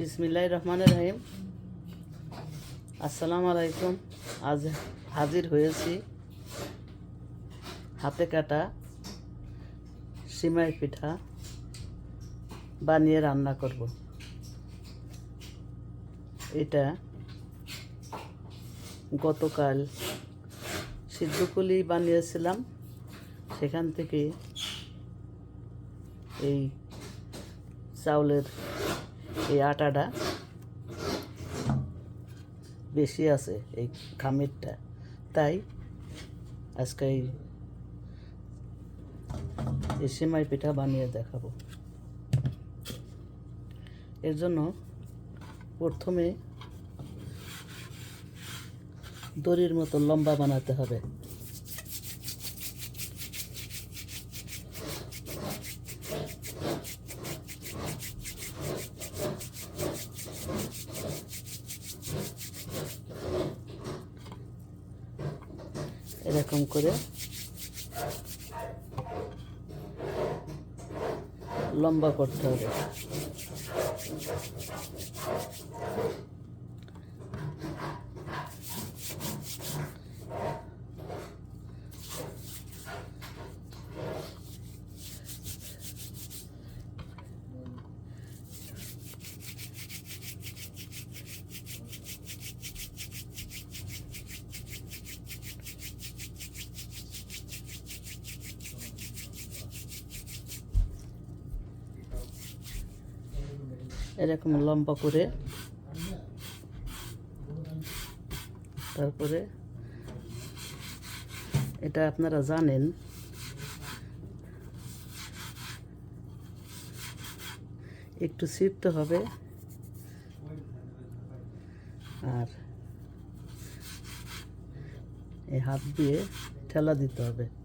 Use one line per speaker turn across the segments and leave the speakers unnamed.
বিসমিল্লাহ রহমান রহিম। আসসালামু আলাইকুম। আজ হাজির হয়েছি হাতে কাটা সিমাই পিঠা বানিয়ে রান্না করব। এটা গতকাল সিদ্ধকুলি বানিয়েছিলাম। সেখান থেকে এই চাউলের এই আটাটা বেশি আছে এই খামিরটা। তাই আজকে এই এই সেমাই পিঠা বানিয়ে দেখাবো। এর জন্য প্রথমে দড়ির মতো লম্বা বানাতে হবে। এরকম করে। লম্বা করতে হবে। এরকম লম্বা করে। তারপরে এটা আপনারা জানেন। একটু ছিটতে হবে। আর এই হাত দিয়ে ঠেলা দিতে হবে।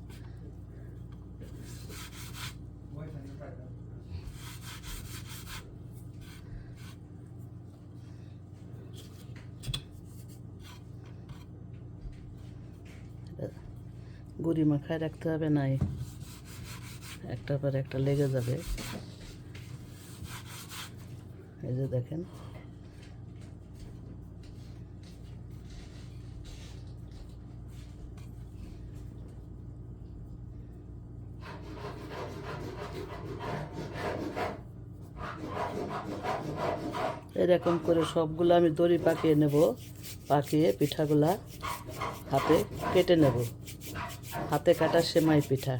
গুড়ি মাখায় রাখতে হবে নাই। একটার পর একটা লেগে যাবে। এই যে দেখেন। এরকম করে সবগুলো আমি দড়ি পাকিয়ে নেব, পাকিয়ে পিঠাগুলা হাতে কেটে নেব। হাতে কাটা সেমাই পিঠা।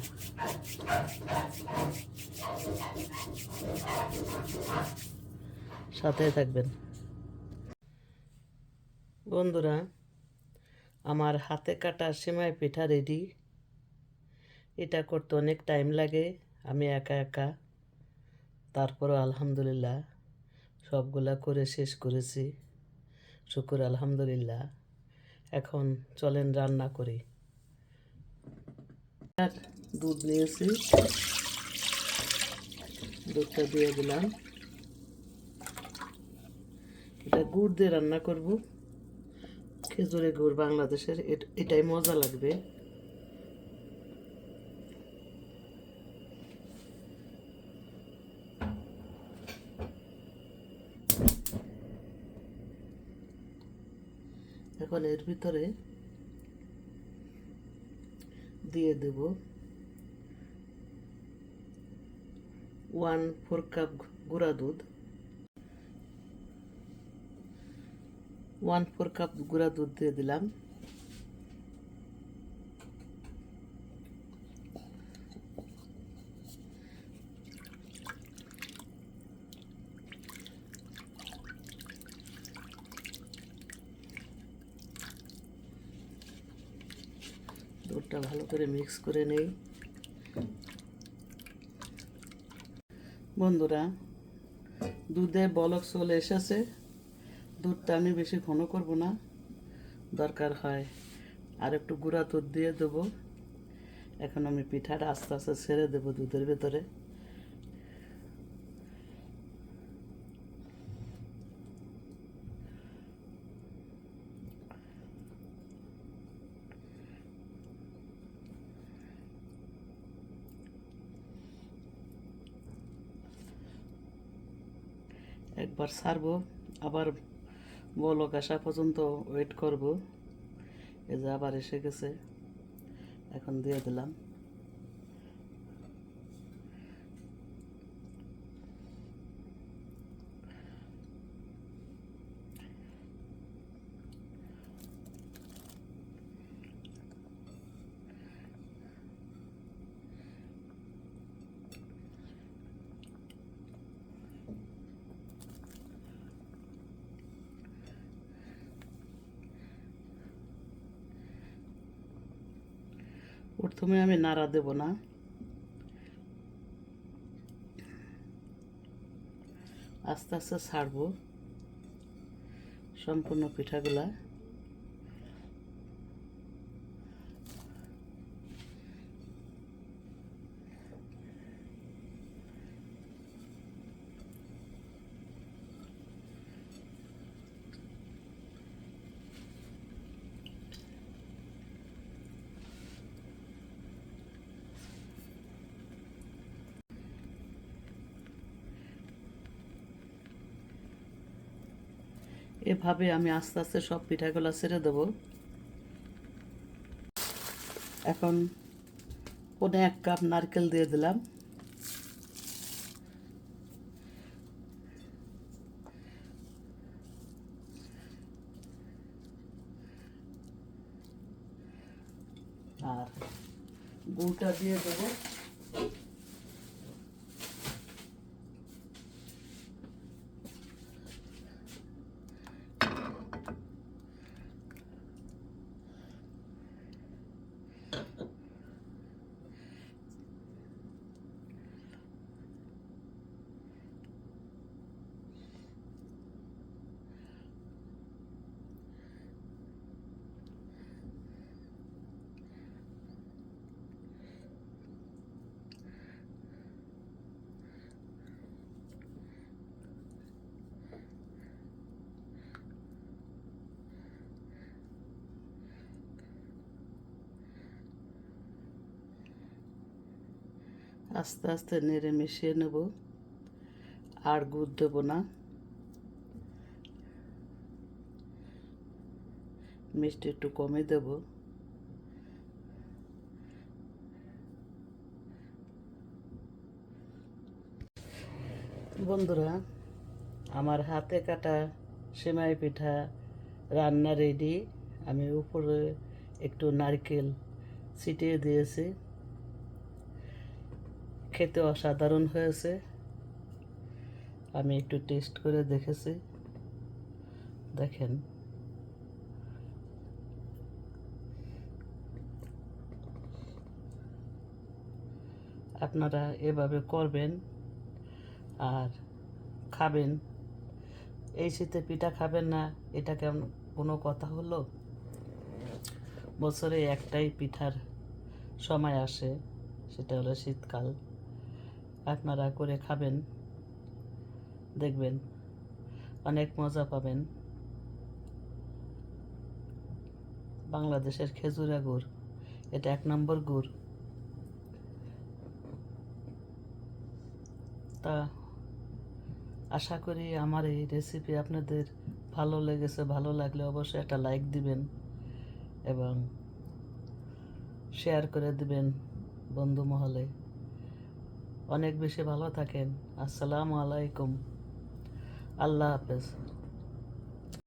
সাথে থাকবেন। বন্ধুরা, আমার হাতে কাটা সেমাই পিঠা রেডি এটা করতে অনেক টাইম লাগে, আমি একা একা। তারপরও আলহামদুলিল্লাহ। সবগুলা করে শেষ করেছি। শুকুর, আলহামদুলিল্লাহ। এখন চলেন রান্না করি। দুধ নিয়েছি। দুধটা দিয়ে দিলাম। এটা গুড় দিয়ে রান্না করব। খেজুরের গুড় বাংলাদেশের, এট- এটাই মজা লাগবে। এখন এর ভিতরে দিয়ে দেব ওয়ান ফোর কাপ গুঁড়া দুধ। ওয়ান ফোর কাপ গুঁড়া দুধ দিয়ে দিলাম। দুধটা ভালো করে মিক্স করে নেই। বন্ধুরা, দুধে বলক চলে এসেছে। দুধটা আমি বেশি ঘন করব না, দরকার হয় আর একটু গুঁড়া দুধ দিয়ে দেবো। এখন আমি পিঠাটা আস্তে আস্তে ছেড়ে দেবো দুধের ভেতরে। একবার ছাড়বো, আবার বলক আসা পর্যন্ত ওয়েট করব। এই যে আবার এসে গেছে। এখন দিয়ে দিলাম। প্রথমে আমি নাড়া দেব না। আস্তে আস্তে ছাড়ব। সম্পূর্ণ পিঠাগুলা। এভাবে আমি আস্তে আস্তে সব পিঠাগুলো ছেড়ে দেবো। এখন পনে এক কাপ নারকেল দিয়ে দিলাম। আর গুড়টা দিয়ে দেবো। আস্তে আস্তে নেড়ে মিশিয়ে নেব। আর গুড় দেবো না। মিষ্টি একটু কমে দেব। বন্ধুরা, আমার হাতে কাটা সেমাই পিঠা রান্না রেডি আমি উপরে একটু নারকেল ছিটিয়ে দিয়েছি। খেতে অসাধারণ হয়েছে। আমি একটু টেস্ট করে দেখেছি। দেখেন। আপনারা এভাবে করবেন আর খাবেন। এই শীতে পিঠা খাবেন না, এটা কেমন কোনো কথা হলো? বছরে একটাই পিঠার সময় আসে, সেটা হলো শীতকাল। আপনারা করে খাবেন, দেখবেন। অনেক মজা পাবেন। বাংলাদেশের খেজুরা গুড়, এটা এক নম্বর গুড়। তা আশা করি আমার এই রেসিপি আপনাদের ভালো লেগেছে, ভালো লাগলে অবশ্যই একটা লাইক দিবেন এবং শেয়ার করে দিবেন বন্ধু মহলে। অনেক বেশি ভালো থাকেন। আসসালামু আলাইকুম। আল্লাহ হাফেজ।